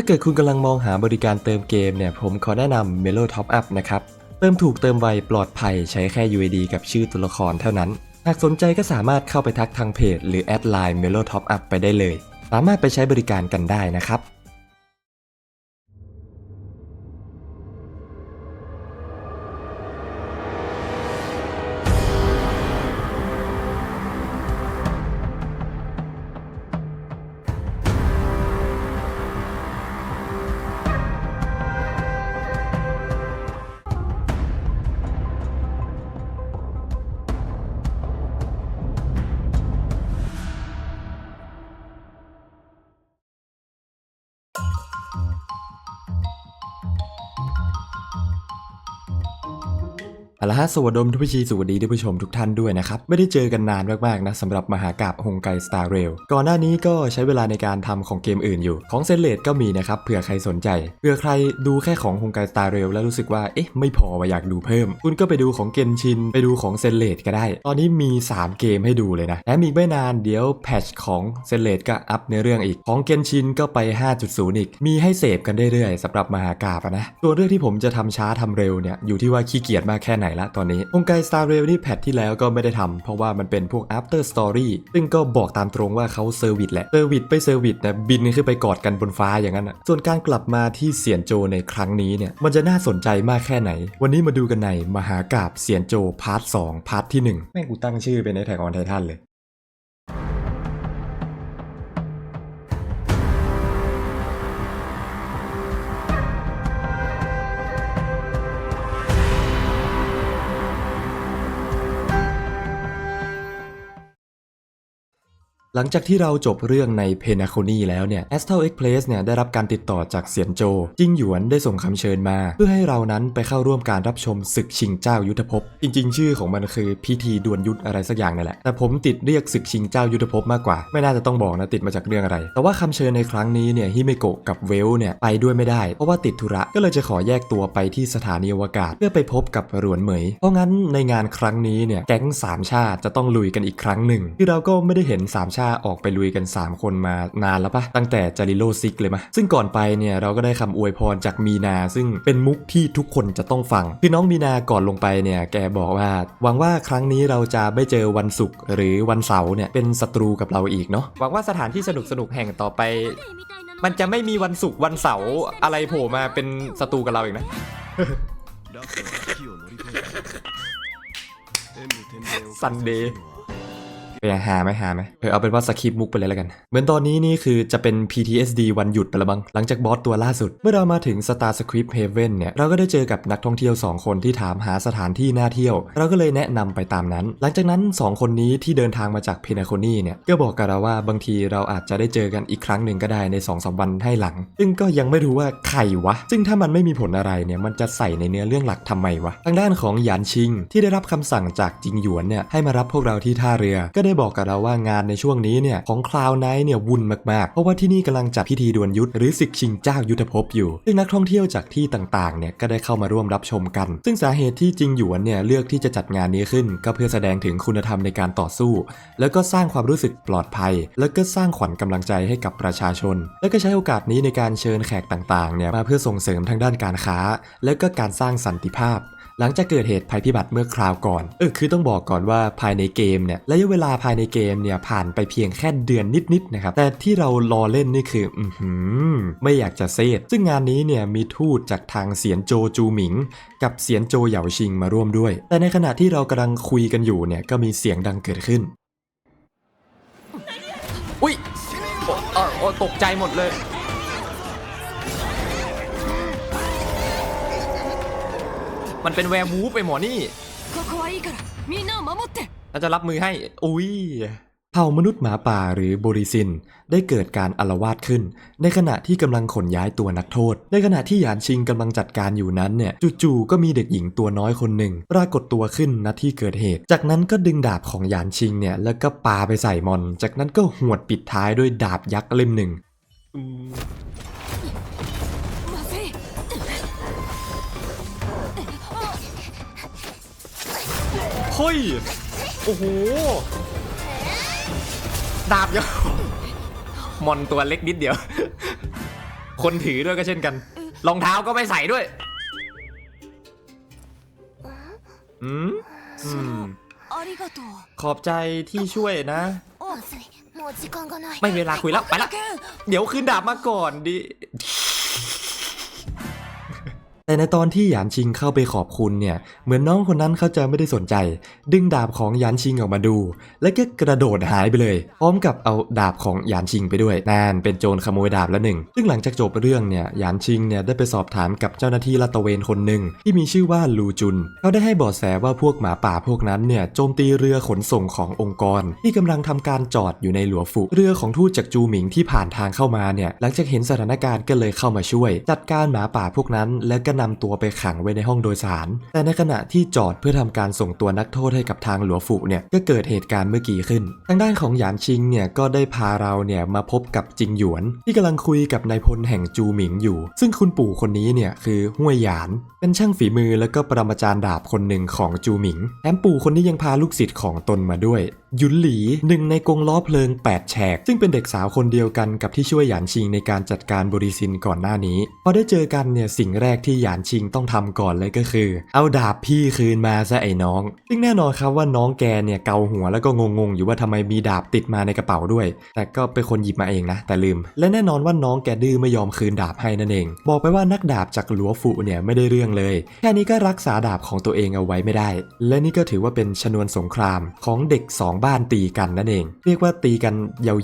ถ้าเกิดคุณกำลังมองหาบริการเติมเกมเนี่ยผมขอแนะนำ Melo Top Up นะครับ เติมถูกเติมไวปลอดภัยใช้แค่ UID กับชื่อตัวละครเท่านั้น หากสนใจก็สามารถเข้าไปทักทางเพจ หรือแอดไลน์ Melo Top Up ไปได้เลย สามารถไปใช้บริการกันได้นะครับ เอาละฮะสวัสดีทุกผู้ชีสวัสดีท่านผู้ชมทุกท่านด้วยนะครับ ไม่ได้เจอกันนานมากๆนะสำหรับมหากราบฮงไกสตาร์เรลก่อนหน้านี้ก็ใช้เวลาในการทำของเกมอื่นอยู่ ของเซนเลดก็มีนะครับเผื่อใครสนใจเผื่อใครดูแค่ของฮงไกสตาร์เรลแล้วรู้สึกว่าเอ๊ะไม่พอว่าอยากดูเพิ่ม คุณก็ไปดูของเกนชินไปดูของเซนเลดก็ได้ ตอนนี้มี 3 เกมให้ดูเลยนะและอีกไม่นานเดี๋ยวแพทชของเซนเลดก็อัพเนื้อเรื่องอีกของเกนชินก็ไป 5.0 อีก มีให้เสพกันเรื่อยๆสำหรับมหากาบนะส่วเรื่องที่ผมจะทำช้าทำเร็วเนี่ยอยู่ที่ว่าขี้เกียจมากแค่ไหนละตอนนี้องไก Star Rail นี่แพทที่แล้วก็ไม่ได้ทำเพราะว่ามันเป็นพวก after story ซึ่งก็บอกตามตรงว่าเขาเซอร์วิสแหละเซอร์วิสไปเซอร์วิสนะบินขึ้นไปกอดกันบนฟ้าอย่างนั้นอะส่วนการกลับมาที่เสียนโจในครั้งนี้เนี่ยมันจะน่าสนใจมากแค่ไหน วันนี้มาดูกันในมหากาบเสียนโจพาร์ท2พาร์ทที่1แม่งกูตั้งชื่อเป็นในแท็กออนไททันเลย หลังจากที่เราจบเรื่องในเพนาโคนีแล้วเนี่ย Astral Express เนี่ยได้รับการติดต่อจากเซียนโจ จิงหยวนได้ส่งคำเชิญมา เพื่อให้เรานั้นไปเข้าร่วมการรับชมศึกชิงเจ้ายุทธภพ จริงๆ ชื่อของมันคือพิธีดวลยุทธอะไรสักอย่างนี่แหละ แต่ผมติดเรียกศึกชิงเจ้ายุทธภพมากกว่า ไม่น่าจะต้องบอกนะติดมาจากเรื่องอะไร แต่ว่าคำเชิญในครั้งนี้เนี่ยฮิเมโกะกับเวลเนี่ยไปด้วยไม่ได้ เพราะว่าติดธุระ ก็เลยจะขอแยกตัวไปที่สถานีอวกาศ เพื่อไปพบกับหรวนเหมย เพราะงั้นในงานครั้งนี้เนี่ยแก๊งสามชาติจะต้องลุยกันอีกครั้งหนึ่งที่เราก็ไม่ได้เห็นสามชาาออกไปลุยกัน 3 คนมานานแล้วปะตั้งแต่จาริโลซิกเลยมะซึ่งก่อนไปเนี่ยเราก็ได้คำอวยพรจากมีนา ซึ่งเป็นมุกที่ทุกคนจะต้องฟังคือน้องมีนาก่อนลงไปเนี่ยแกบอกว่าหวังว่าครั้งนี้เราจะไม่เจอวันศุกร์หรือวันเสาร์เนี่ยเป็นศัตรูกับเราอีกเนาะหวังว่าสถานที่สนุกสนุกแห่งต่อไป มันจะไม่มีวันศุกร์วันเสาร์อะไรโผล่มาเป็นศัตรูกับเราอีกนะซันเดย์ ไปหาไหมหาไหมเออเอาเป็นว่าสคริปมุกไปเลยแล้วกัน เหมือนตอนนี้นี่คือจะเป็น PTSD วันหยุดไปละบ้างหลังจากบอสตัวล่าสุด เมื่อเรามาถึง Star Script Heaven เนี่ย เราก็ได้เจอกับนักท่องเที่ยว 2 คนที่ถามหาสถานที่น่าเที่ยว เราก็เลยแนะนำไปตามนั้น หลังจากนั้น 2 คนนี้ที่เดินทางมาจากเพนาโคนีเนี่ยก็บอกกับเราว่าบางทีเราอาจจะได้เจอกันอีกครั้งหนึ่งก็ได้ใน2อสวันให้หลัง ซึ่งก็ยังไม่รู้ว่าใครวะ ซึ่งถ้ามันไม่มีผลอะไรเนี่ยมันจะใส่ในเนื้อเรื่องหลักทำไมวะทางด้านของหยานชิง ที่ได้รับคำสั่งจากจิงหยวนเนี่ยให้มารับพวกเราที่ท่าเรือก็ได้บอกกับเราว่างานในช่วงนี้เนี่ยของคลาวไนท์เนี่ยวุ่นมากๆ เพราะว่าที่นี่กำลังจัดพิธีดวลยุทธหรือศึกชิงเจ้ายุทธภพอยู่ ซึ่งนักท่องเที่ยวจากที่ต่างๆเนี่ยก็ได้เข้ามาร่วมรับชมกัน ซึ่งสาเหตุที่จิงหยวนเนี่ยเลือกที่จะจัดงานนี้ขึ้น ก็เพื่อแสดงถึงคุณธรรมในการต่อสู้ แล้วก็สร้างความรู้สึกปลอดภัย แล้วก็สร้างขวัญกำลังใจให้กับประชาชน แล้วก็ใช้โอกาสนี้ในการเชิญแขกต่างๆเนี่ยมาเพื่อส่งเสริมทางด้านการค้า และก็การสร้างสันติภาพ หลังจากเกิดเหตุภัยพิบัติเมื่อคราวก่อน เออคือต้องบอกก่อนว่าภายในเกมเนี่ยระยะเวลาภายในเกมเนี่ยผ่านไปเพียงแค่เดือนนิดๆนะครับ แต่ที่เรารอเล่นนี่คือ อือหือไม่อยากจะเซตซึ่งงานนี้เนี่ยมีทูตจากทางเสียนโจจูหมิง กับเสียนโจเหยาชิงมาร่วมด้วย แต่ในขณะที่เรากำลังคุยกันอยู่เนี่ยก็มีเสียงดังเกิดขึ้น อุ้ยตกใจหมดเลย มันเป็นแวร์มูฟไปหมอนี่เราจะรับมือให้ อุ้ยเผ่ามนุษย์หมาป่าหรือบริซิน ได้เกิดการอลวาดขึ้น ในขณะที่กำลังขนย้ายตัวนักโทษ ในขณะที่หยานชิงกำลังจัดการอยู่นั้นเนี่ยจู่ๆก็มีเด็กหญิงตัวน้อยคนหนึ่ง ปรากฏตัวขึ้นณที่เกิดเหตุ จากนั้นก็ดึงดาบของหยานชิงเนี่ยแล้วก็ปาไปใส่มอน จากนั้นก็หวดปิดท้ายด้วยดาบยักษ์เล่มหนึ่ง เฮ้ย โอ้โห ดาบยาวมอนตัวเล็กนิดเดียว คนถือด้วยก็เช่นกัน รองเท้าก็ไม่ใส่ด้วย อืมอืมขอบใจที่ช่วยนะ ไม่เวลาคุยแล้ว ไปละ เดี๋ยวคืนดาบมาก่อนดิ แต่ในตอนที่หยานชิงเข้าไปขอบคุณเนี่ย เหมือนน้องคนนั้นเขาจะไม่ได้สนใจ ดึงดาบของหยานชิงออกมาดู แล้วก็กระโดดหายไปเลย พร้อมกับเอาดาบของหยานชิงไปด้วยนั่นเป็นโจรขโมยดาบละหนึ่ง ซึ่งหลังจากจบเรื่องเนี่ยหยานชิงเนี่ยได้ไปสอบถามกับเจ้าหน้าที่ลาตะเวนคนหนึ่งที่มีชื่อว่าลูจุน เขาได้ให้บาะแสว่าพวกหมาป่าพวกนั้นเนี่ยโจมตีเรือขนส่งขององค์กร ที่กำลังทำการจอดอยู่ในหลัวฝูเรือของทูตจากจูหมิงที่ผ่านทางเข้ามาเนี่ยหลังจากเห็นสถานการณ์ก็เลยเข้ามาช่วย จัดการหมาป่าพวกนั้นแล้วก็นำตัวไปขังไว้ในห้องโดยสาร แต่ในขณะที่จอดเพื่อทำการส่งตัวนักโทษให้กับทางหลัวฝูเนี่ยก็เกิดเหตุการณ์เมื่อกี้ขึ้น ทางด้านของหยานชิงเนี่ยก็ได้พาเราเนี่ยมาพบกับจิงหยวน ที่กำลังคุยกับนายพลแห่งจูหมิงอยู่ ซึ่งคุณปู่คนนี้เนี่ยคือห้วยหยาน เป็นช่างฝีมือแล้วก็ปรมาจารย์ดาบคนหนึ่งของจูหมิงแถมปู่คนนี้ยังพาลูกศิษย์ของตนมาด้วย ยุนหลีหนึ่งในกงล้อเพลิง 8 แฉก ซึ่งเป็นเด็กสาวคนเดียวกันกับที่ช่วยหยานชิงในการจัดการบริซินก่อนหน้านี้ พอได้เจอกันเนี่ยสิ่งแรกที่หยานชิงต้องทำก่อนเลยก็คือ เอาดาบพี่คืนมาซะไอ้น้อง ซึ่งแน่นอนครับว่าน้องแกเนี่ยเกาหัวแล้วก็งงๆ อยู่ว่าทำไมมีดาบติดมาในกระเป๋าด้วย แต่ก็เป็นคนหยิบมาเองนะ แต่ลืม และแน่นอนว่าน้องแกดื้อไม่ยอมคืนดาบให้นั่นเอง บอกไปว่านักดาบจากหลัวฝูเนี่ยไม่ได้เรื่องเลย แค่นี้ก็รักษาดาบของตัวเองเอาไว้ไม่ได้ และนี่ก็ถือว่าเป็นชนวนสงครามของเด็กสบ้านตีกันนั่นเอง เรียกว่าตีกัน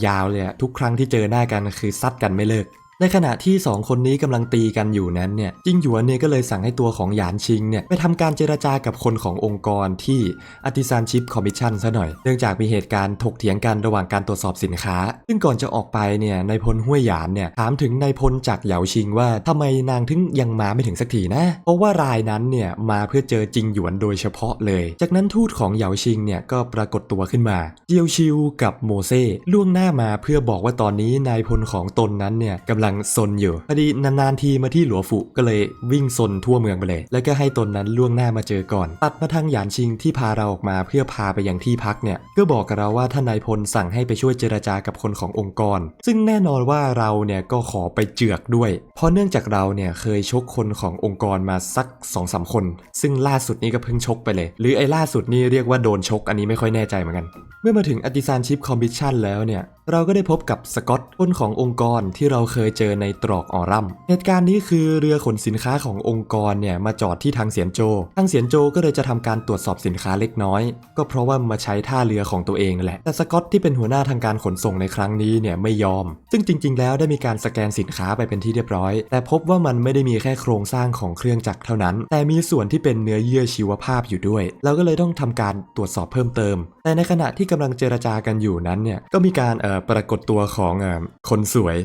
ยาวๆเลยอะทุกครั้งที่เจอหน้ากันคือซัดกันไม่เลิก ในขณะที่ 2 คนนี้กำลังตีกันอยู่นั้นเนี่ยจิงหยวนเนี่ยก็เลยสั่งให้ตัวของหยานชิงเนี่ยไปทำการเจรจากับคนขององค์กรที่อติซานชิพคอมมิชชั่นซะหน่อย เนื่องจากมีเหตุการณ์ถกเถียงกันระหว่างการตรวจสอบสินค้า ซึ่งก่อนจะออกไปเนี่ยนายพลห้วยหยานเนี่ยถามถึงนายพลจากเหยาชิงว่าทำไมนางถึงยังมาไม่ถึงสักทีนะ เพราะว่ารายนั้นเนี่ยมาเพื่อเจอจิงหยวนโดยเฉพาะเลย จากนั้นทูตของเหยาชิงเนี่ยก็ปรากฏตัวขึ้นมาเจียวชิวกับโมเซ่ล่วงหน้ามาเพื่อบอกว่าตอนนี้นายพลของตนนั้นเนี่ยกำลังดังซนอยู่พอดีนานๆทีมาที่หลัวฝูก็เลยวิ่งซนทั่วเมืองไปเลย แล้วก็ให้ตนนั้นล่วงหน้ามาเจอก่อนตัดมาทางหยานชิงที่พาเราออกมาเพื่อพาไปยังที่พักเนี่ยก็บอกกับเราว่าท่านนายพลสั่งให้ไปช่วยเจรจากับคนขององค์กร ซึ่งแน่นอนว่าเราเนี่ยก็ขอไปเจือกด้วย เพราะเนื่องจากเราเนี่ยเคยชกคนขององค์กรมาสัก2อสคน ซึ่งล่าสุดนี้ก็เพิ่งชกไปเลย หรือไอ้ล่าสุดนี่เรียกว่าโดนชกอันนี้ไม่ค่อยแน่ใจเหมือนกัน เมื่อมาถึงอติซานชิพคอมมิชชั่นแล้วเนี่ยเราก็ได้พบกับสกอตคนขององค์กรที่เราเคยเจอในตรอกออรัมเหตุการณ์นี้คือเรือขนสินค้าขององค์กรเนี่ยมาจอดที่ทางเสียนโจ ทางเสียนโจก็เลยจะทำการตรวจสอบสินค้าเล็กน้อย ก็เพราะว่ามาใช้ท่าเรือของตัวเองแหละ แต่สกอตที่เป็นหัวหน้าทางการขนส่งในครั้งนี้เนี่ยไม่ยอม ซึ่งจริง ๆ แล้วได้มีการสแกนสินค้าไปเป็นที่เรียบร้อย แต่พบว่ามันไม่ได้มีแค่โครงสร้างของเครื่องจักรเท่านั้น แต่มีส่วนที่เป็นเนื้อเยื่อชีวภาพอยู่ด้วย เราก็เลยต้องทำการตรวจสอบเพิ่มเติม แต่ในขณะที่กำลังเจรจากันอยู่นั้นเนี่ย ก็มีการเอ่อปรากฏตัวของเอ่อคนสวย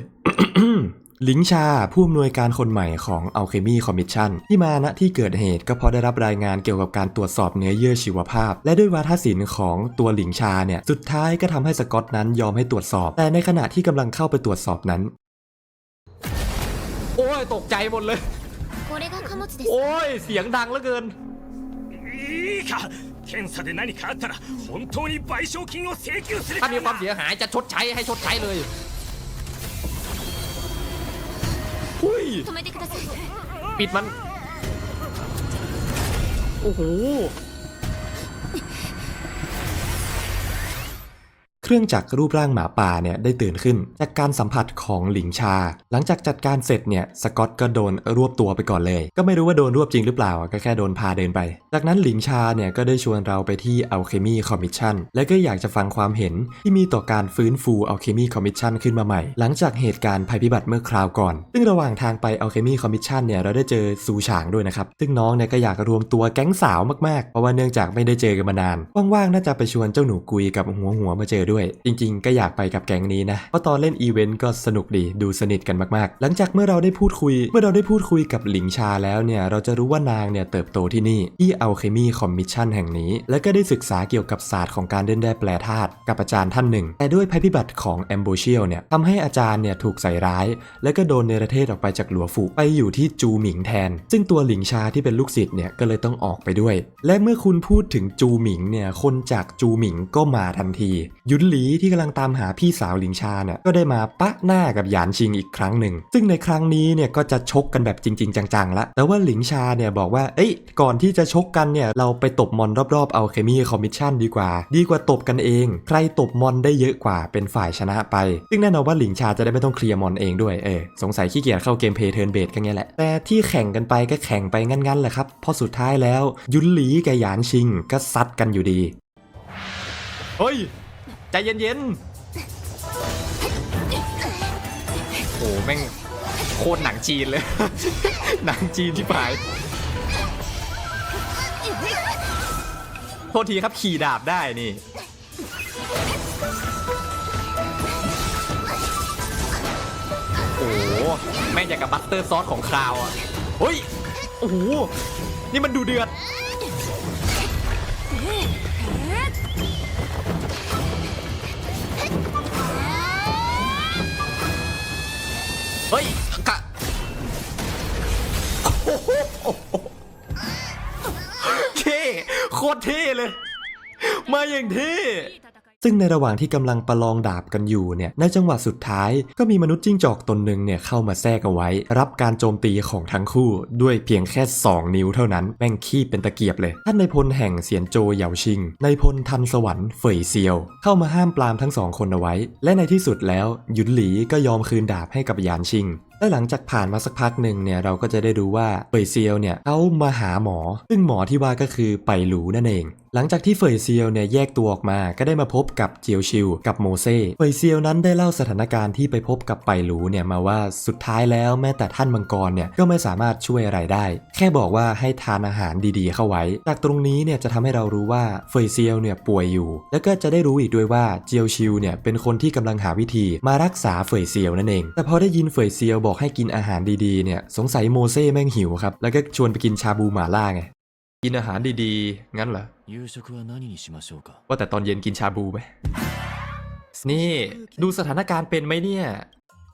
ลิงชา ผู้อำนวยการคนใหม่ของ Alchemy Commission ที่มาณที่เกิดเหตุก็เพราะได้รับรายงานเกี่ยวกับการตรวจสอบเนื้อเยื่อชีวภาพ และด้วยวาทศิลป์ของตัวหลิงชาเนี่ย สุดท้ายก็ทำให้สกอตนั้นยอมให้ตรวจสอบ แต่ในขณะที่กำลังเข้าไปตรวจสอบนั้น โอ้ยตกใจหมดเลย これが貨物です โอ้ยเสียงดังเหลือเกิน いいか検査で何かあったら本当に賠償金を請求する ถ้า から มีความ な เสียหายจะชดใช้ให้ชดใช้เลย ุ้ยปิดมัน โอ้โห รื่องจักรรูปร่างหมาป่าเนี่ยได้ตื่นขึ้น จากการสัมผัสของหลิงชา หลังจากจัดการเสร็จเนี่ยสกอตก็โดนรวบตัวไปก่อนเลย ก็ไม่รู้ว่าโดนรวบจริงหรือเปล่าก็แค่โดนพาเดินไป จากนั้นหลิงชาเนี่ยก็ได้ชวนเราไปที่ Alchemy Commission และก็อยากจะฟังความเห็นที่มีต่อการฟื้นฟู Alchemy Commission ขึ้นมาใหม่ หลังจากเหตุการณ์ภัยพิบัติเมื่อคราวก่อน ซึ่งระหว่างทางไป Alchemy Commission เนี่ยเราได้เจอซูฉางด้วยนะครับซึ่งน้องเนี่ยก็อยากรวมตัวแก๊งสาวมากๆเพราะว่าเนื่องจากไม่ได้เจอกันมานานว่างๆน่าจะไปชวนเจ้าหนูกุยกับหัวหัวมาเจอด้วยจริง ๆ ก็อยากไปกับแก๊งนี้นะ เพราะตอนเล่นอีเวนต์ก็สนุกดีดูสนิทกันมากๆ หลังจากเมื่อเราได้พูดคุย เมื่อเราได้พูดคุยกับหลิงชาแล้วเนี่ยเราจะรู้ว่านางเนี่ยเติบโตที่นี่ที่ Alchemy Commission แห่งนี้ และก็ได้ศึกษาเกี่ยวกับศาสตร์ของการเล่นแร่แปรธาตุกับอาจารย์ท่านหนึ่ง แต่ด้วยภัยพิบัติของ a m b o s h i l เนี่ยทำให้อาจารย์เนี่ยถูกใส่ร้าย และก็โดนเนรเทศออกไปจากหลัวฝูไปอยู่ที่จูหมิงแทน ซึ่งตัวหลิงชาที่เป็นลูกศิษย์เนี่ยก็เลยต้องออกไปด้วย และเมื่อคุณพูดถึงจูหมิงเนี่ยคนจากจูหมิงก็มาทันที ยุนหลีที่กำลังตามหาพี่สาวหลิงชาเนี่ยก็ได้มาปะหน้ากับหยานชิงอีกครั้งหนึ่ง ซึ่งในครั้งนี้เนี่ยก็จะชกกันแบบจริง ๆ จังๆละแต่ว่าหลิงชาเนี่ยบอกว่า เอ้ย ก่อนที่จะชกกันเนี่ยเราไปตบมอนรอบๆเอาเคมีคอมมิชชั่นดีกว่า ดีกว่าตบกันเอง ใครตบมอนได้เยอะกว่าเป็นฝ่ายชนะไป ซึ่งแน่นอนว่าหลิงชาจะได้ไม่ต้องเคลียร์มอนเองด้วย เออ สงสัยขี้เกียจเข้าเกมเพย์เทิร์นเบดกันไงแหละ แต่ที่แข่งกันไปก็แข่งไปงั้นๆแหละครับ เพราะสุดท้ายแล้ว ยุนหลีกับหยานชิงก็ซัดกันอยู่ดี เฮ้ย ใจเย็นๆโอ้แม่งโคตรหนังจีนเลย หนังจีนที่ผายโทษทีครับขี่ดาบได้นี่โอ้โหแม่งอย่างกับบัตเตอร์ซอสของคราวอะเฮ้ยโอ้โหนี่มันดูเดือด เฮ้ยกะโอ้โหเท่โคตรเท่เลย มาอย่างเท่ ซึ่งในระหว่างที่กำลังประลองดาบกันอยู่เนี่ยในจังหวะสุดท้ายก็มีมนุษย์จิ้งจอกตนหนึ่งเนี่ยเข้ามาแทรกเอาไว้ รับการโจมตีของทั้งคู่ด้วยเพียงแค่ 2 นิ้วเท่านั้น แม่งขี้เป็นตะเกียบเลย ท่านในพลแห่งเสียนโจเหยาชิง ในพลทันสวรรค์เฟยเซียว เข้ามาห้ามปรามทั้งสองคนเอาไว้ และในที่สุดแล้ว หยุนหลีก็ยอมคืนดาบให้กับยานชิง และหลังจากผ่านมาสักพักหนึ่งเนี่ยเราก็จะได้รู้ว่าเฟยเซียวเนี่ยเขามาหาหมอ ซึ่งหมอที่ว่าก็คือไปหลูนั่นเอง หลังจากที่เฟยเซียวเนี่ยแยกตัวออกมาก็ได้มาพบกับเจียวชิวกับโมเซ่เฟยเซียวนั้นได้เล่าสถานการณ์ที่ไปพบกับไปหลูเนี่ยมาว่าสุดท้ายแล้วแม้แต่ท่านมังกรเนี่ยก็ไม่สามารถช่วยอะไรได้ แค่บอกว่าให้ทานอาหารดีๆ เข้าไว้ จากตรงนี้เนี่ยจะทำให้เรารู้ว่าเฟยเซียวเนี่ยป่วยอยู่ แล้วก็จะได้รู้อีกด้วยว่าเจียวชิวเนี่ยเป็นคนที่กำลังหาวิธีมารักษาเฟยเซียวนั่นเอง แต่พอได้ยินเฟยเซียวบอกบอกให้กินอาหารดีๆเนี่ยสงสัยโมเสสแม่งหิวครับ แล้วก็ชวนไปกินชาบูหมาล่าไง กินอาหารดีๆ งั้นเหรอว่าแต่ตอนเย็นกินชาบูไหมนี่ดูสถานการณ์เป็นไหมเนี่ย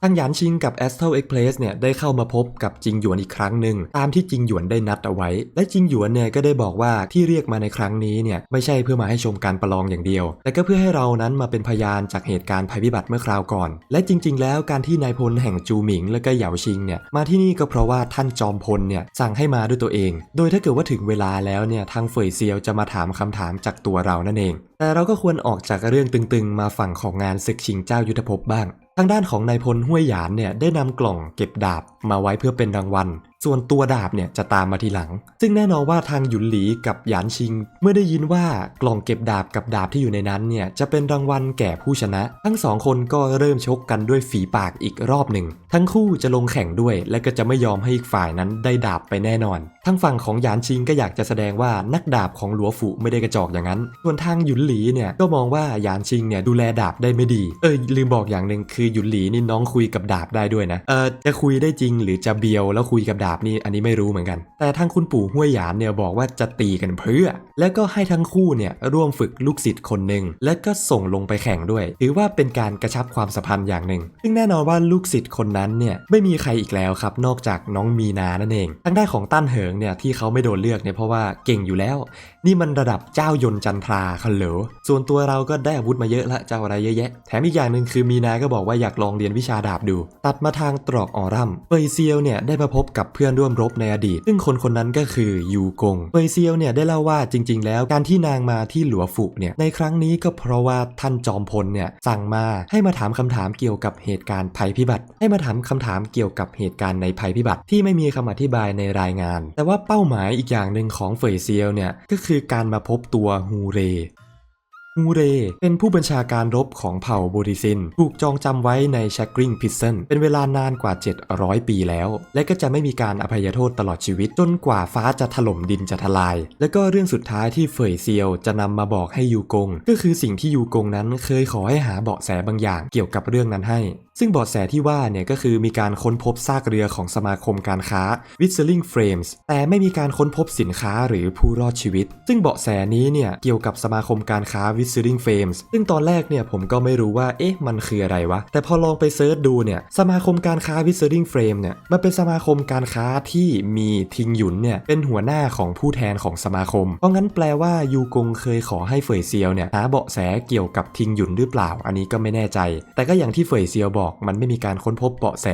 ทั้งหยานชิงกับ a s t r a l Express เนี่ยได้เข้ามาพบกับจิงหยวนอีกครั้งหนึ่งตามที่จิงหยวนได้นัดเอาไว้ และจิงหยวนเนี่ยก็ได้บอกว่าที่เรียกมาในครั้งนี้เนี่ยไม่ใช่เพื่อมาให้ชมการประลองอย่างเดียว แต่ก็เพื่อให้เรานั้นมาเป็นพยานจากเหตุการณ์ภัยพิบัติเมื่อคราวก่อน และจริง ๆ แล้วการที่นายพลแห่งจูหมิง และก็เหยาชิงเนี่ยมาที่นี่ก็เพราะว่าท่านจอมพลเนี่ยสั่งให้มาด้วยตัวเอง โดยถ้าเกิดว่าถึงเวลาแล้วเนี่ยทางเฟยเซียวจะมาถามคำถามจากตัวเรานั่นเอง แต่เราก็ควรออกจากเรื่องตึงๆ มาฝั่งของงานศึกชิงเจ้ายุทธภพบ้าง ทางด้านของนายพลห้วยหยานเนี่ยได้นำกล่องเก็บดาบมาไว้เพื่อเป็นรางวัลส่วนตัวดาบเนี่ยจะตามมาทีหลัง ซึ่งแน่นอนว่าทางหยุนหลีกับหยานชิง เมื่อได้ยินว่ากล่องเก็บดาบกับดาบที่อยู่ในนั้นเนี่ยจะเป็นรางวัลแก่ผู้ชนะ ทั้งสองคนก็เริ่มชกกันด้วยฝีปากอีกรอบหนึ่ง ทั้งคู่จะลงแข่งด้วย และก็จะไม่ยอมให้อีกฝ่ายนั้นได้ดาบไปแน่นอน ทั้งฝั่งของหยานชิงก็อยากจะแสดงว่านักดาบของหลัวฝูไม่ได้กระจอกอย่างนั้น ส่วนทางหยุนหลีเนี่ยก็มองว่าหยานชิงเนี่ยดูแลดาบได้ไม่ดี เออลืมบอกอย่างหนึ่งคือหยุนหลีนี่น้องคุยกับดาบได้ด้วยนะ เออจะคุยได้จริงหรือจะเบียวแล้วคุยกับดาบนี่อันนี้ไม่รู้เหมือนกัน แต่ทางคุณปู่ห้วยหยานเนี่ยบอกว่าจะตีกันเพื่อ แล้วก็ให้ทั้งคู่เนี่ยร่วมฝึกลูกศิษย์คนหนึ่งและก็ส่งลงไปแข่งด้วย ถือว่าเป็นการกระชับความสัมพันธ์อย่างหนึ่ง ซึ่งแน่นอนว่าลูกศิษย์คนนั้นเนี่ยไม่มีใครอีกแล้วครับ นอกจากน้องมีนานั่นเองทางด้านของตั้นเหิงเนี่ยที่เขาไม่โดนเลือกเนี่ยเพราะว่าเก่งอยู่แล้ว นี่มันระดับเจ้ายนจันทราคันเหลอส่วนตัวเราก็ได้อาวุธมาเยอะละเจ้าอะไรเยอะแยะ แถมอีกอย่างหนึ่งคือมีนาก็บอกว่าอยากลองเรียนวิชาดาบดู ตัดมาทางตรอกออรัมเฟยเซียวเนี่ยได้มาพบกับเพื่อนร่วมรบในอดีต ซึ่งคนคนนั้นก็คือยูกงเฟยเซียวเนี่ยได้เล่าว่าจริง ๆ แล้วการที่นางมาที่หลัวฝุเนี่ยในครั้งนี้ก็เพราะว่าท่านจอมพลเนี่ยสั่งมาให้มาถามคำถามเกี่ยวกับเหตุการณ์ภัยพิบัติ ให้มาถามคำถามเกี่ยวกับเหตุการณ์ในภัยพิบัติที่ไม่มีคำอธิบายในรายงาน แต่ว่าเป้าหมายอีกอย่างหนึ่งของเฟยเซียวเนี่ยก็คือการมาพบตัวฮูเร ฮูเร เป็นผู้บัญชาการรบของเผ่าบูริซิน ถูกจองจำไว้ในแชกริงพิซเซนเป็นเวลานานกว่า 700 ปีแล้ว และก็จะไม่มีการอภัยโทษตลอดชีวิต จนกว่าฟ้าจะถล่มดินจะทลาย และก็เรื่องสุดท้ายที่เฟยเซียวจะนำมาบอกให้ยูกง ก็คือสิ่งที่ยูกงนั้นเคยขอให้หาเบาะแสบางอย่างเกี่ยวกับเรื่องนั้นให้ ซึ่งเบาะแสที่ว่าเนี่ยก็คือมีการค้นพบซากเรือของสมาคมการค้า Whistling Frames แต่ไม่มีการค้นพบสินค้าหรือผู้รอดชีวิต ซึ่งเบาะแสนี้เนี่ยเกี่ยวกับสมาคมการค้า w h i Wizarding Frames ซึ่งตอนแรกเนี่ยผมก็ไม่รู้ว่าเอ๊ะมันคืออะไรวะ แต่พอลองไปเซิร์ชดูเนี่ยสมาคมการค้า Wizarding Frame เนี่ยมันเป็นสมาคมการค้าที่มีทิงหยุนเนี่ยเป็นหัวหน้าของผู้แทนของสมาคม เพราะงั้นแปลว่ายูกงเคยขอให้เฟยเซียวเนี่ยหาเบาะแสเกี่ยวกับทิงหยุนหรือเปล่า อันนี้ก็ไม่แน่ใจ แต่ก็อย่างที่เฟยเซียวบอกมันไม่มีการค้นพบเบาะแส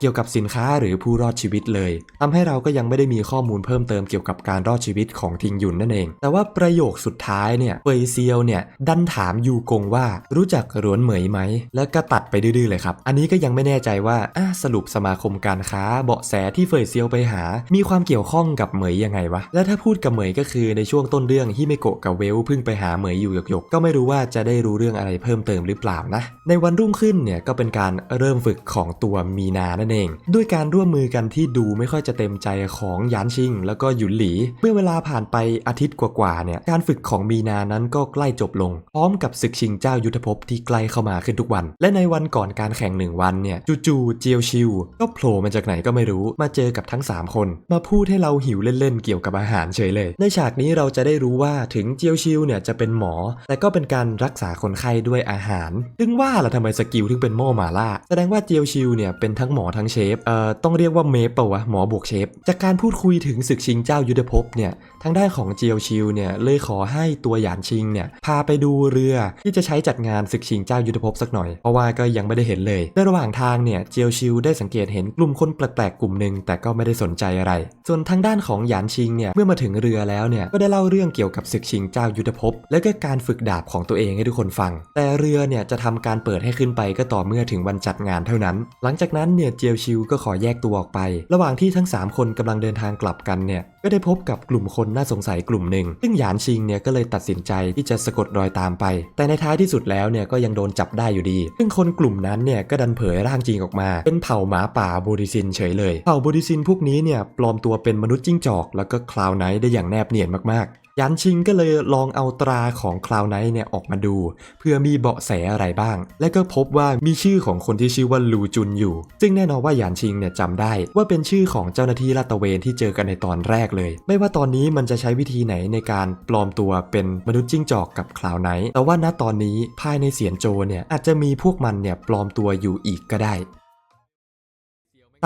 เกี่ยวกับสินค้าหรือผู้รอดชีวิตเลยทำให้เราก็ยังไม่ได้มีข้อมูลเพิ่มเติมเกี่ยวกับการรอดชีวิตของทิงหยุนนั่นเอง แต่ว่าประโยคสุดท้ายเนี่ยเฟยเซียวเนี่ยดันถามยูกงว่ารู้จักหรวนเหมยไหม แล้วก็ตัดไปดื้อๆเลยครับ อันนี้ก็ยังไม่แน่ใจว่าสรุปสมาคมการค้าเบาะแสที่เฟยเซียวไปหา มีความเกี่ยวข้องกับเหมยยังไงวะ และถ้าพูดกับเหมยก็คือในช่วงต้นเรื่องฮิเมโกะกับเวลเพิ่งไปหาเหมยอยู่หยกๆ ก็ไม่รู้ว่าจะได้รู้เรื่องอะไรเพิ่มเติมหรือเปล่านะ ในวันรุ่งขึ้นเนี่ยก็เป็นการเริ่มฝึกของตัวมีนานั่นเอง ด้วยการร่วมมือกันที่ดูไม่ค่อยจะเต็มใจของยานชิง แล้วก็หยุนหลี เมื่อเวลาผ่านไปอาทิตย์กว่าๆเนี่ยการฝึกของมีนานั้นก็ใกล้จบลงพร้อมกับศึกชิงเจ้ายุทธภพที่ใกล้เข้ามาขึ้นทุกวัน และในวันก่อนการแข่งหนึ่งวันเนี่ยจู่ๆเจียวชิว ก็โผล่มาจากไหนก็ไม่รู้ มาเจอกับทั้ง 3 คน มาพูดให้เราหิวเล่นๆเกี่ยวกับอาหารเฉยเลย ในฉากนี้เราจะได้รู้ว่าถึงเจียวชิวเนี่ยจะเป็นหมอ แต่ก็เป็นการรักษาคนไข้ด้วยอาหารถึงว่าล่ะทำไมสกิลถึงเป็นหม้อหมาล่าแสดงว่าเจียวชิวเนี่ยเป็นทั้งหมอทั้งเชฟเอ่อต้องเรียกว่าเมฟเปล่าวะหมอบวกเชฟจากการพูดคุยถึงศึกชิงเจ้ายุทธภพเนี่ยทางด้านของเจียวชิวเนี่ยเลยขอให้ตัวหยานชิงเนี่ยพาไปดูเรือที่จะใช้จัดงานศึกชิงเจ้ายุทธภพสักหน่อย เพราะว่าก็ยังไม่ได้เห็นเลย ในระหว่างทางเนี่ยเจียวชิวได้สังเกตเห็นกลุ่มคนแปลกๆกลุ่มหนึ่งแต่ก็ไม่ได้สนใจอะไร ส่วนทางด้านของหยานชิงเนี่ยเมื่อมาถึงเรือแล้วเนี่ยก็ได้เล่าเรื่องเกี่ยวกับศึกชิงเจ้ายุทธภพและก็การฝึกดาบของตัวเองให้ทุกคนฟัง แต่เรือเนี่ยจะทำการเปิดให้ขึ้นไปก็ต่อเมื่อถึงวันจัดงานเท่านั้น หลังจากนั้นเนี่ยเจียวชิวก็ขอแยกตัวออกไป ระหว่างที่ทั้ง 3 คนกำลังเดินทางกลับกันเนี่ยก็ได้พบกับกลุ่มคนน่าสงสัยกลุ่มหนึ่งซึ่งหยานชิงเนี่ยก็เลยตัดสินใจที่จะสะกดรอยตามไป แต่ในท้ายที่สุดแล้วเนี่ยก็ยังโดนจับได้อยู่ดี ซึ่งคนกลุ่มนั้นเนี่ยก็ดันเผยร่างจริงออกมา เป็นเผ่าหมาป่าบูริซินเฉยเลย เผ่าบูริซินพวกนี้เนี่ยปลอมตัวเป็นมนุษย์จิ้งจอก แล้วก็คลาวไนท์ได้อย่างแนบเนียนมากๆ ยันชิงก็เลยลองเอาตราของคลาวไนท์เนี่ยออกมาดู เพื่อมีเบาะแสอะไรบ้าง และก็พบว่ามีชื่อของคนที่ชื่อว่าลูจุนอยู่ ซึ่งแน่นอนว่าหยานชิงเนี่ยจำได้ ว่าเป็นชื่อของเจ้าหน้าที่ลาดตระเวนที่เจอกันในตอนแรกเลย ไม่ว่าตอนนี้มันจะใช้วิธีไหนในการปลอมตัวเป็นมนุษย์จิ้งจอกกับคลาวไนท์แต่ว่าณตอนนี้ภายในเสียนโจเนี่ยอาจจะมีพวกมันเนี่ยปลอมตัวอยู่อีกก็ได้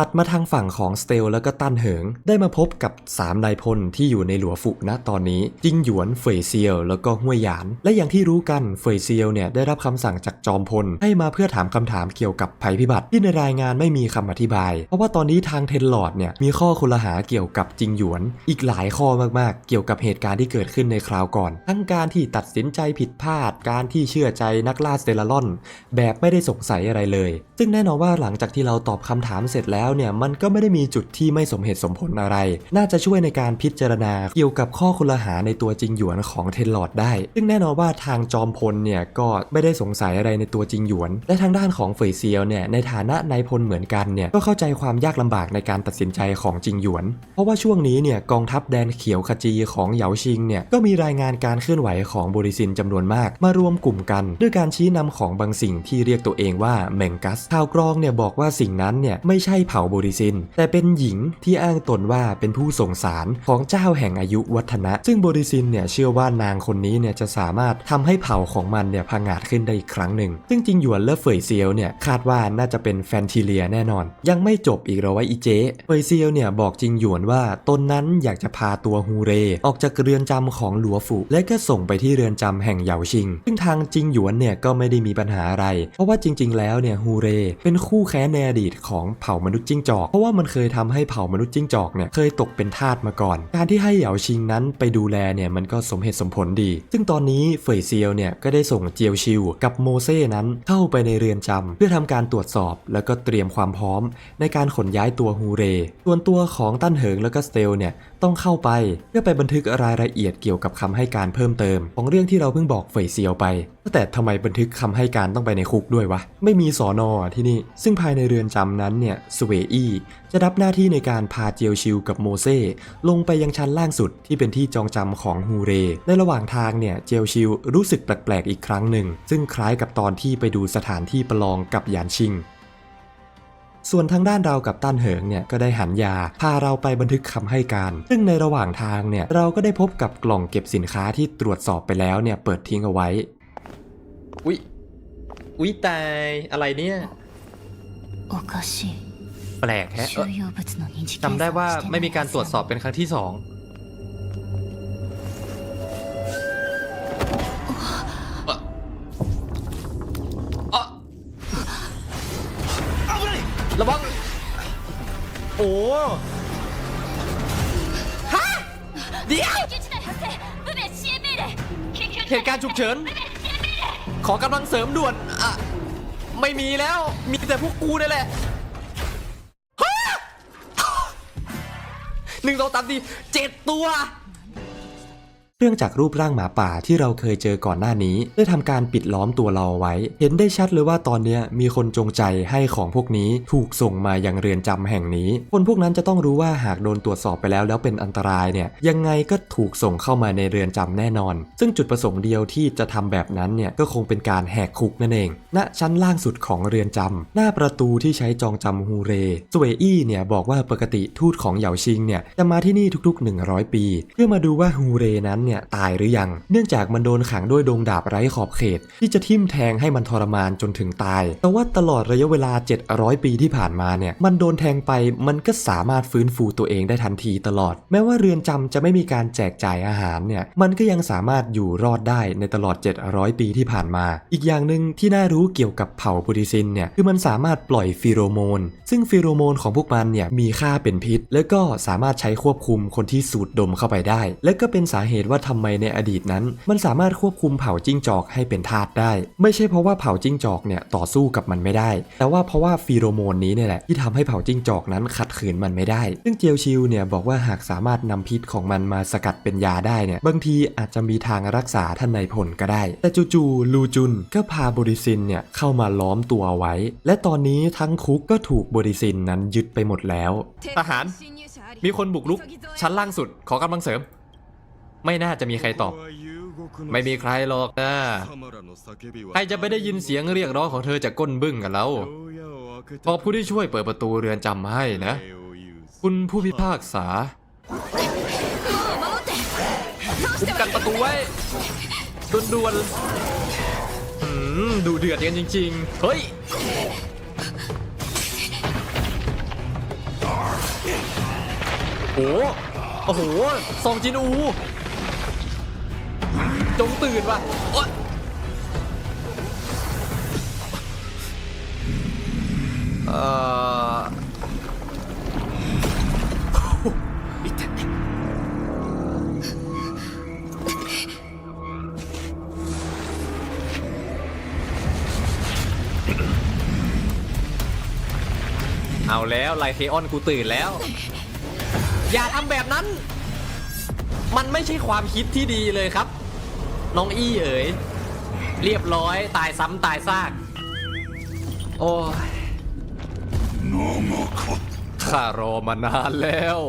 ตัดมาทางฝั่งของสเตลแล้วก็ตันเหิง ได้มาพบกับ 3 นายพลที่อยู่ในหลัวฝุณตอนนี้ จิงหยวน เฟยเซียว แล้วก็ห้วยหยาน และอย่างที่รู้กัน เฟยเซียวเนี่ยได้รับคำสั่งจากจอมพล ให้มาเพื่อถามคำถามเกี่ยวกับภัยพิบัติ ที่ในรายงานไม่มีคำอธิบาย เพราะว่าตอนนี้ทางเทนลอร์ดเนี่ยมีข้อคุลหาเกี่ยวกับจิงหยวน อีกหลายข้อมากๆ เกี่ยวกับเหตุการณ์ที่เกิดขึ้นในคราวก่อน ทั้งการที่ตัดสินใจผิดพลาด การที่เชื่อใจนักล่าสเตลลอน แบบไม่ได้สงสัยอะไรเลย ซึ่งแน่นอนว่าหลังจากที่เราตอบคำถามเสร็จแล้วเนี่ยมันก็ไม่ได้มีจุดที่ไม่สมเหตุสมผลอะไร น่าจะช่วยในการพิจารณาเกี่ยวกับข้อคุลหาในตัวจริงหยวนของเทนลอร์ดได้ ซึ่งแน่นอนว่าทางจอมพลเนี่ยก็ไม่ได้สงสัยอะไรในตัวจริงหยวน และทางด้านของเฟยเซียวเนี่ยในฐานะนายพลเหมือนกันเนี่ยก็เข้าใจความยากลำบากในการตัดสินใจของจริงหยวน เพราะว่าช่วงนี้เนี่ยกองทัพแดนเขียวขจีของเหยาชิงเนี่ยก็มีรายงานการเคลื่อนไหวของบริซินจำนวนมาก มารวมกลุ่มกัน ด้วยการชี้นำของบางสิ่งที่เรียกตัวเองว่าแมงกัสข่าวกรองเนี่ยบอกว่าสิ่งนั้นเนี่ยไม่ใช่เผาบริซิน แต่เป็นหญิงที่อ้างตนว่าเป็นผู้ส่งสารของเจ้าแห่งอายุวัฒนะ ซึ่งบริซินเนี่ยเชื่อว่านางคนนี้เนี่ยจะสามารถทำให้เผ่าของมันเนี่ยพังอาจขึ้นได้อีกครั้งหนึ่ง ซึ่งจริงหยวนและเฟยเซียวเนี่ยคาดว่าน่าจะเป็นแฟนทิเลียแน่นอน ยังไม่จบอีกเหรอวะอีเจ๊เฟยเซียวเนี่ยบอกจริงหยวนว่าตนนั้นอยากจะพาตัวฮูเร ออกจากเรือนจำของหลัวฝูและก็ส่งไปที่เรือนจำแห่งเหยาชิง ซึ่งทางจริงหยวนเนี่ยก็ไม่ได้มีปัญหาอะไร เพราะว่าจริง ๆ แล้วเนี่ยฮูเร เป็นคู่แค้นในอดีตของเผ่ามนุษย์จิ้งจอก เพราะว่ามันเคยทำให้เผ่ามนุษย์จิ้งจอกเนี่ยเคยตกเป็นทาสมาก่อน การที่ให้เหยาชิงนั้นไปดูแลเนี่ยมันก็สมเหตุสมผลดี ซึ่งตอนนี้เฟยเซียวเนี่ยก็ได้ส่งเจียวชิว กับโมเซ่นั้นเข้าไปในเรือนจำเพื่อทำการตรวจสอบ แล้วก็เตรียมความพร้อม ในการขนย้ายตัวฮูเรส่วนตัวของตั้นเหิงแล้วก็สเตลเนี่ย ต้องเข้าไปเพื่อไปบันทึกรายละเอียดเกี่ยวกับคำให้การเพิ่มเติม ของเรื่องที่เราเพิ่งบอกเฟยเซียวไป แต่ทำไมบันทึกคำให้การต้องไปในคุกด้วยวะ ไม่มีสอนอที่นี่ ซึ่งภายในเรือนจำนั้นเนี่ยสเวอี้จะรับหน้าที่ในการพาเจียวชิวกับโมเซ่ลงไปยังชั้นล่างสุดที่เป็นที่จองจำของฮูเร ในระหว่างทางเนี่ยเจียวชิวรู้สึกแปลกๆอีกครั้งหนึ่ง ซึ่งคล้ายกับตอนที่ไปดูสถานที่ประลองกับหยานชิง ส่วนทางด้านเรากับตันเหิงเนี่ยก็ได้หันยาพาเราไปบันทึกคำให้การ ซึ่งในระหว่างทางเนี่ยเราก็ได้พบกับกล่องเก็บสินค้าที่ตรวจสอบไปแล้วเนี่ยเปิดทิ้งเอาไว้ อุ๊ย อุ๊ยตาย อะไรเนี่ยแปลกแฮะจำได้ว่าไม่มีการตรวจสอบเป็นครั้งที่สอง ระวัง โอ้ฮะเดี๋ยวเหตุการณ์ฉุกเฉิน ขอกำลังเสริมด่วน อะ ไม่มีแล้ว มีแต่พวกกูนี่แหละหนึ่งสองตามดีเจ็ดตัว เรื่องจากรูปร่างหมาป่าที่เราเคยเจอก่อนหน้านี้ ได้ทำการปิดล้อมตัวเราไว้ เห็นได้ชัดเลยว่าตอนนี้มีคนจงใจให้ของพวกนี้ถูกส่งมายังเรือนจำแห่งนี้ คนพวกนั้นจะต้องรู้ว่าหากโดนตรวจสอบไปแล้วแล้วเป็นอันตรายเนี่ยยังไงก็ถูกส่งเข้ามาในเรือนจำแน่นอน ซึ่งจุดประสงค์เดียวที่จะทำแบบนั้นเนี่ยก็คงเป็นการแหกคุกนั่นเอง ณชั้นล่างสุดของเรือนจำหน้าประตูที่ใช้จองจำฮูเรสเวอี้เนี่ยบอกว่าปกติทูตของเหยาชิงเนี่ยจะมาที่นี่ทุกๆ 100 ปี เพื่อมาดูว่าฮูเรนั้นเนี่ยตายหรือยัง เนื่องจากมันโดนขังด้วยดงดาบไร้ขอบเขต ที่จะทิ่มแทงให้มันทรมานจนถึงตาย แต่ว่าตลอดระยะเวลา 700 ปีที่ผ่านมาเนี่ยมันโดนแทงไปมันก็สามารถฟื้นฟูตัวเองได้ทันทีตลอด แม้ว่าเรือนจำจะไม่มีการแจกจ่ายอาหารเนี่ยมันก็ยังสามารถอยู่รอดได้ในตลอด 700 ปีที่ผ่านมา อีกอย่างหนึ่งที่น่ารู้เกี่ยวกับเผ่าบุริซินเนี่ยคือมันสามารถปล่อยฟีโรโมน ซึ่งฟีโรโมนของพวกมันเนี่ยมีค่าเป็นพิษ แล้วก็สามารถใช้ควบคุมคนที่สูดดมเข้าไปได้ และก็เป็นสาเหตุว่าทำไมในอดีตนั้น มันสามารถควบคุมเผ่าจิ้งจอกให้เป็นทาสได้ ไม่ใช่เพราะว่าเผ่าจิ้งจอกเนี่ยต่อสู้กับมันไม่ได้ แต่ว่าเพราะว่าฟีโรโมนนี้เนี่ยแหละที่ทำให้เผ่าจิ้งจอกนั้นขัดขืนมันไม่ได้ ซึ่งเจียวชิวเนี่ยบอกว่าหากสามารถนำพิษของมันมาสกัดเป็นยาได้เนี่ยบางทีอาจจะมีทางรักษาท่านในายพลก็ได้ แต่จู่ๆลูจุนก็พาบริซินเนี่ยเข้ามาล้อมตัวไว้ และตอนนี้ทั้งคุกก็ถูกบริซินนั้นยึดไปหมดแล้ว ทหาร มีคนบุกรุกชั้นล่างสุดขอกำลังเสริม ไม่น่าจะมีใครตอบ ไม่มีใครหรอกนะใครจะไปได้ยินเสียงเรียกร้องของเธอจากก้นบึ้งกันแล้วขอบผู้ที่ช่วยเปิดประตูเรือนจำให้นะ คุณผู้พิพากษาคุมกันประตูไว้ด่วนๆดูเดือดกันจริง ๆ เฮ้ยโอ้โห โอ้โห ซองจินอู จงตื่นว่ะโอ๊ยเอ่อเอาแล้วไลเคออนกูตื่นแล้ว อย่าทำแบบนั้น มันไม่ใช่ความคิดที่ดีเลยครับ น้องอี้เอ๋ย เรียบร้อยตายซ้ำตายซาก โอ้ยข้ารอมานานแล้ว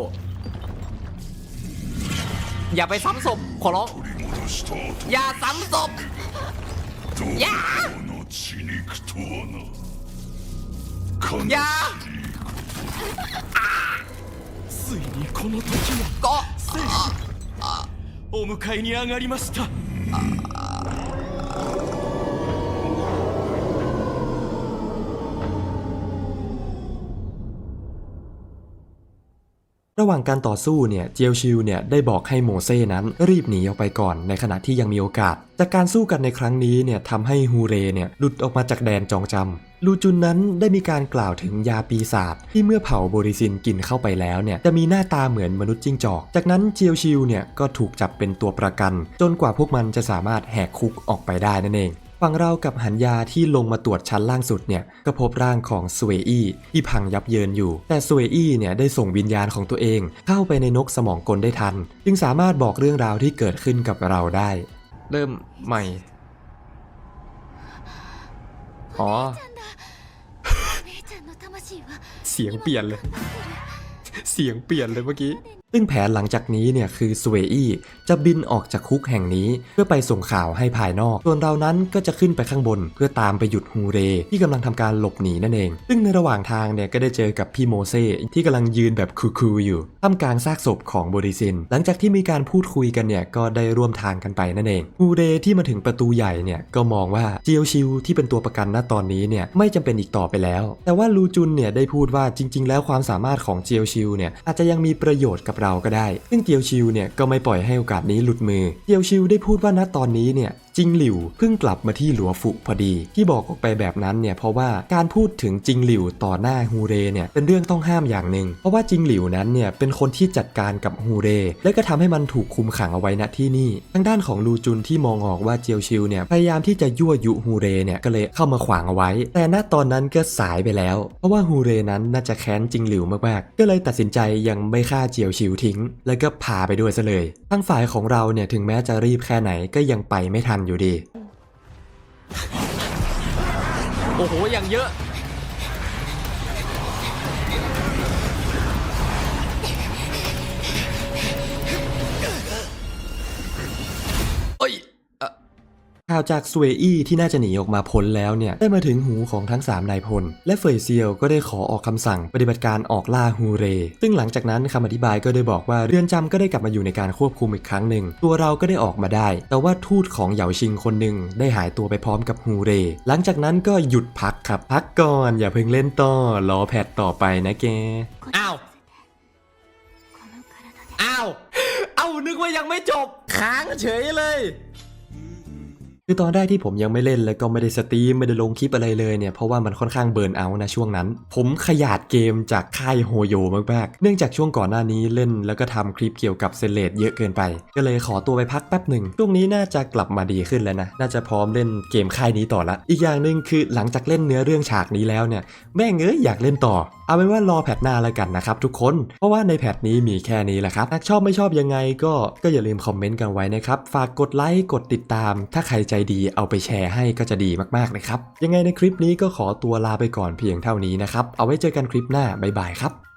อย่าไปซ้ำศพขอร้อง อย่าซ้ำศพ อย่า อย่า ついにこの時が ก็ お迎えに上がりました ระหว่างการต่อสู้เนี่ยเจียวชิวเนี่ยได้บอกให้โมเซ่นั้นรีบหนีออกไปก่อนในขณะที่ยังมีโอกาสจากการสู้กันในครั้งนี้เนี่ยทำให้ฮูเรเนี่ยหลุดออกมาจากแดนจองจำ ลูจุนนั้นได้มีการกล่าวถึงยาปีศาจที่เมื่อเผาโบริซินกินเข้าไปแล้วเนี่ยจะมีหน้าตาเหมือนมนุษย์จิ้งจอก จากนั้นเจียวชิวเนี่ยก็ถูกจับเป็นตัวประกัน จนกว่าพวกมันจะสามารถแหกคุกออกไปได้นั่นเองฝั่งเรากับหันยาที่ลงมาตรวจชั้นล่างสุดเนี่ยก็พบร่างของสเวอี้ที่พังยับเยินอยู่ แต่สเวอี้เนี่ยได้ส่งวิญญาณของตัวเอง เข้าไปในนกสมองกลได้ทัน จึงสามารถบอกเรื่องราวที่เกิดขึ้นกับเราได้ เริ่มใหม่ อ๋อ สียงเปลี่ยนเลย เสียงเปลี่ยนเลยเมื่อกี้ ซึ่งแผนหลังจากนี้เนี่ยคือสเวอี้จะบินออกจากคุกแห่งนี้ เพื่อไปส่งข่าวให้ภายนอก ส่วนเรานั้นก็จะขึ้นไปข้างบน เพื่อตามไปหยุดฮูเร ที่กำลังทำการหลบหนีนั่นเอง ซึ่งในระหว่างทางเนี่ยก็ได้เจอกับพี่โมเซ่ที่กำลังยืนแบบคูลๆอยู่ท่ามกลางซากศพของบริซิน หลังจากที่มีการพูดคุยกันเนี่ยก็ได้ร่วมทางกันไปนั่นเองฮูเรที่มาถึงประตูใหญ่เนี่ยก็มองว่าเจียวชิวที่เป็นตัวประกันณตอนนี้เนี่ยไม่จำเป็นอีกต่อไปแล้ว แต่ว่าลูจุนเนี่ยได้พูดว่าจริง ๆ แล้วความสามารถของเจียวชิวเนี่ยอาจจะยังมีประโยชน์กับเราก็ได้ ซึ่งเตียวชิวเนี่ยก็ไม่ปล่อยให้โอกาสนี้หลุดมือ เตียวชิวได้พูดว่าณตอนนี้เนี่ย จิงหลิวเพิ่งกลับมาที่หลัวฟุพอดี ที่บอกออกไปแบบนั้นเนี่ยเพราะว่าการพูดถึงจิงหลิวต่อหน้าฮูเรเนี่ยเป็นเรื่องต้องห้ามอย่างหนึ่งเพราะว่าจิงหลิวนั้นเนี่ยเป็นคนที่จัดการกับฮูเร และก็ทำให้มันถูกคุมขังเอาไว้ณที่นี่ ทางด้านของลูจุนที่มองออกว่าเจียวชิวเนี่ยพยายามที่จะยั่วยุฮูเรเนี่ยก็เลยเข้ามาขวางเอาไว้ แต่ณตอนนั้นก็สายไปแล้ว เพราะว่าฮูเรนั้นน่าจะแค้นจิงหลิวมากๆ ก็เลยตัดสินใจยังไม่ฆ่าเจียวชิวทิ้ง แล้วก็พาไปด้วยซะเลยทางฝ่ายของเราเนี่ยถึงแม้จะรีบแค่ไหนก็ยังไปไม่ทันอยู่ดี โอ้โห อย่างเยอะ ข่าวจากสเวอี้ที่น่าจะหนีออกมาพ้นแล้วเนี่ย ได้มาถึงหูของทั้ง 3 นายพล และเฟยเซียวก็ได้ขอออกคำสั่งปฏิบัติการออกล่าฮูเร ซึ่งหลังจากนั้นคำอธิบายก็ได้บอกว่าเรือนจำก็ได้กลับมาอยู่ในการควบคุมอีกครั้งหนึ่ง ตัวเราก็ได้ออกมาได้ แต่ว่าทูตของเหยาชิงคนหนึ่งได้หายตัวไปพร้อมกับฮูเร หลังจากนั้นก็หยุดพักครับพักก่อนอย่าเพิ่งเล่นต่อรอแพทต่อไปนะแกอ้าวอ้าว เอ้านึกว่ายังไม่จบค้างเฉยเลย คือตอนแรกที่ผมยังไม่เล่นแล้วก็ไม่ได้สตรีมไม่ได้ลงคลิปอะไรเลยเนี่ยเพราะว่ามันค่อนข้างเบิร์นเอานะช่วงนั้น ผมขยาดเกมจากค่ายโฮโยมากๆ เนื่องจากช่วงก่อนหน้านี้เล่นแล้วก็ทำคลิปเกี่ยวกับเซเลดเยอะเกินไป ก็เลยขอตัวไปพักแป๊บหนึ่งช่วงนี้น่าจะกลับมาดีขึ้นแล้วนะน่าจะพร้อมเล่นเกมค่ายนี้ต่อละ อีกอย่างหนึ่งคือหลังจากเล่นเนื้อเรื่องฉากนี้แล้วเนี่ยแม่งเอ้ยอยากเล่นต่อเอาเป็นว่ารอแพทหน้าแล้วกันนะครับทุกคน เพราะว่าในแพทนี้มีแค่นี้แหละครับหากชอบไม่ชอบยังไงก็ก็อย่าลืมคอมเมนต์กันไว้นะครับฝากกดไลค์กดติดตาม ถ้าใครใจดีเอาไปแชร์ให้ก็จะดีมากๆเลยครับ ยังไงในคลิปนี้ก็ขอตัวลาไปก่อนเพียงเท่านี้นะครับ เอาไว้เจอกันคลิปหน้า บ๊ายบายครับ